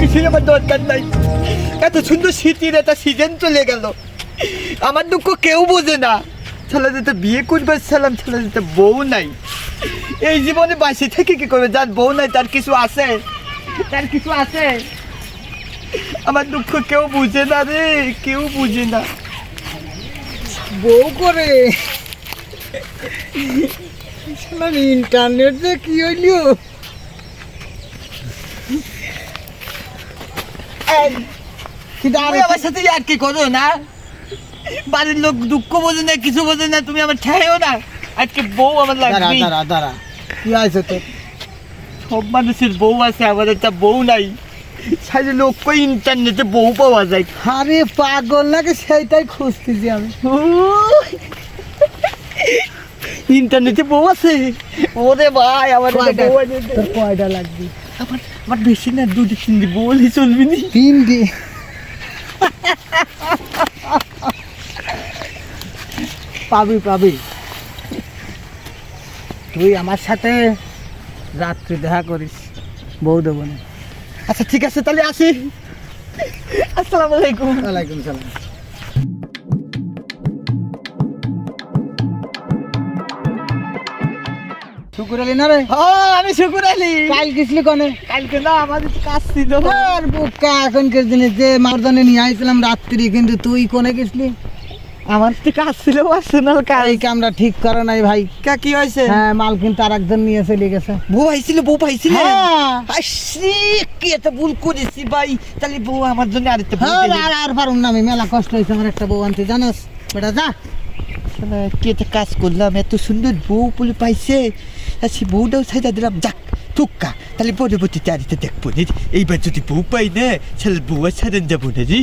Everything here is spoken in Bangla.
কিছুই আমার দরকার নাই। এত সুন্দর স্মৃতির একটা সিজন চলে গেল। আমার দুঃখ কেউ বোঝে না। ছেলে যেতে বিয়ে করবে সালাম ছেলে যেতে বউ নাই। এই জীবনে বাঁচে থেকে কি করবে? যার বউ নাই, তার কিছু আছে। তার কিছু আছে। আমার দুঃখ কেউ বুঝে না রে, কেউ বুঝে না। বউ করে। ইন্টারনেট যে কি হইল এই, কিন্তু আর তুমি আমার সাথে আর করো না? বাড়ির লোক দুঃখ বোঝে না কিছু বোঝে না তুমি আমার ঠেও না। আজকে বউ আমার লাগবে। দাঁড়া দাঁড়া কি আছে তো সব মানুষের বউ আছে আমার একটা বউ নাই। লোক ইন্টারনেটে বউ পাওয়া যায়? আরে পাগল নাকি সেইটাই খুঁজতেছি আমি। ইন্টারনেটে বউ আছে। ওরে ভাই আমার তোর কয়টা লাগবে? আমার আমার বেশি না দুটো তিনটে বউলি চলবি নি। তিনটি? পাবি পাবি। তুই আমার সাথে রাত্রি দেখা করিস বউ দেবো আচ্ছা ঠিক আছে তাহলে আসি। আসসালামু আলাইকুম। ওয়ালাইকুম সালাম। শুকুর আলী না রে? আমি শুকুর আলী কাল গেছিলি কনে? কালকে না আমাদের কাজ ছিল। আর বুকা এখনকার দিনে যে মারদানে নিয়ে আইছিলাম রাত্রি কিন্তু তুই কোনে গেছিলি? আমার একটু কাজ ছিল পার্সোনাল কাজ। এই কামরা ঠিক করে নাই ভাই। কা কি হয়েছে? হ্যাঁ মাল কিন্তু আর একজন নিয়ে চলে গেছে। বউ আইছিল বউ পাইছিল? হ্যাঁ। আসি কি একটা ভুল করেছি ভাই? তাহলে বউ আমার জন্য হ্যাঁ, আর আর পারুম না আমি মেলা কষ্ট হয়েছে আমার একটা বউ আনতে জানোস? বেটা যা। কি একটা কাজ করলাম, এত সুন্দর বউ বলে পাইছে। আর সে বউটাও সাইডা দিলাম, যাক টুক্কা তাহলে পরবর্তী তারিখে দেখব, নি? এইবার যদি বউ পাই না, তাহলে বউ আর সারেন যাব না রে